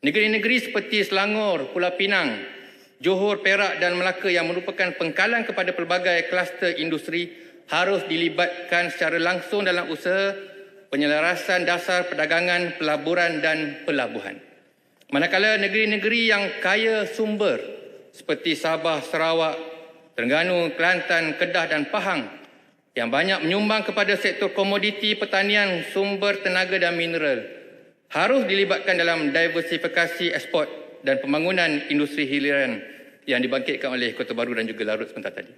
Negeri-negeri seperti Selangor, Pulau Pinang, Johor, Perak dan Melaka yang merupakan pengkalan kepada pelbagai kluster industri harus dilibatkan secara langsung dalam usaha penyelarasan dasar perdagangan, pelaburan dan pelabuhan. Manakala negeri-negeri yang kaya sumber seperti Sabah, Sarawak, Terengganu, Kelantan, Kedah dan Pahang yang banyak menyumbang kepada sektor komoditi, pertanian, sumber tenaga dan mineral harus dilibatkan dalam diversifikasi ekspor dan pembangunan industri hiliran yang dibangkitkan oleh Kota Baru dan juga Larut sebentar tadi.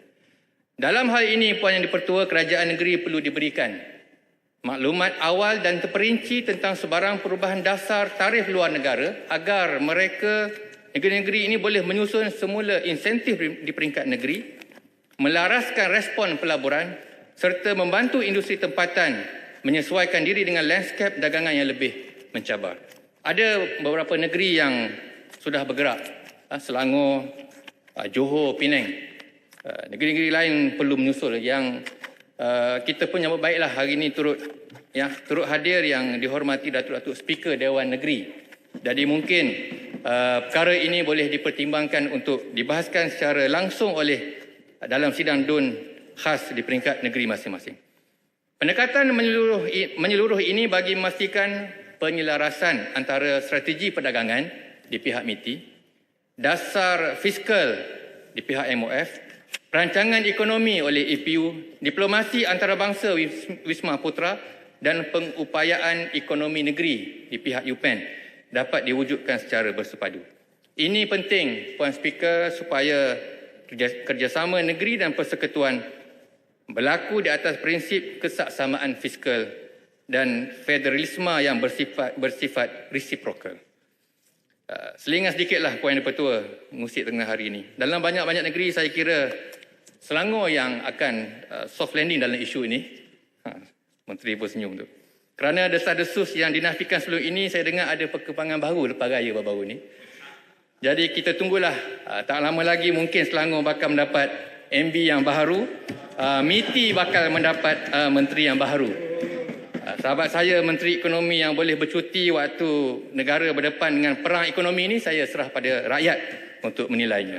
Dalam hal ini, Puan Yang Dipertua, kerajaan negeri perlu diberikan maklumat awal dan terperinci tentang sebarang perubahan dasar tarif luar negara agar mereka negeri-negeri ini boleh menyusun semula insentif di peringkat negeri, melaraskan respon pelaburan serta membantu industri tempatan menyesuaikan diri dengan lanskap dagangan yang lebih mencabar. Ada beberapa negeri yang sudah bergerak, ah, Selangor, ah, Johor, Penang. Ah, Negeri-negeri lain perlu menyusul yang kita pun nyambut baiklah hari ini turut ya turut hadir yang dihormati Datuk-Datuk Speaker Dewan Negeri. Jadi mungkin uh, perkara ini boleh dipertimbangkan untuk dibahaskan secara langsung oleh dalam sidang DUN khas di peringkat negeri masing-masing. Pendekatan menyeluruh, menyeluruh ini bagi memastikan penyelarasan antara strategi perdagangan di pihak MITI, dasar fiskal di pihak MOF, perancangan ekonomi oleh EPU, diplomasi antarabangsa Wis- Wisma Putra dan pengupayaan ekonomi negeri di pihak UPEN dapat diwujudkan secara bersepadu. Ini penting Puan Speaker supaya kerja- kerjasama negeri dan persekutuan berlaku di atas prinsip kesaksamaan fiskal dan federalisme yang bersifat bersifat reciprocal. Uh, selingan sedikitlah Puan Yang Pertua musik tengah hari ini. Dalam banyak-banyak negeri saya kira Selangor yang akan uh, soft landing dalam isu ini. Ha, Menteri pun senyum tu. Kerana desas-desus yang dinafikan sebelum ini, saya dengar ada perkembangan baru lepas raya baru-baru ini. Jadi kita tunggulah. Uh, tak lama lagi mungkin Selangor bakal mendapat MB yang baru. Uh, MITI bakal mendapat uh, menteri yang baru. Sahabat saya Menteri Ekonomi yang boleh bercuti waktu negara berdepan dengan perang ekonomi ini, saya serah pada rakyat untuk menilainya.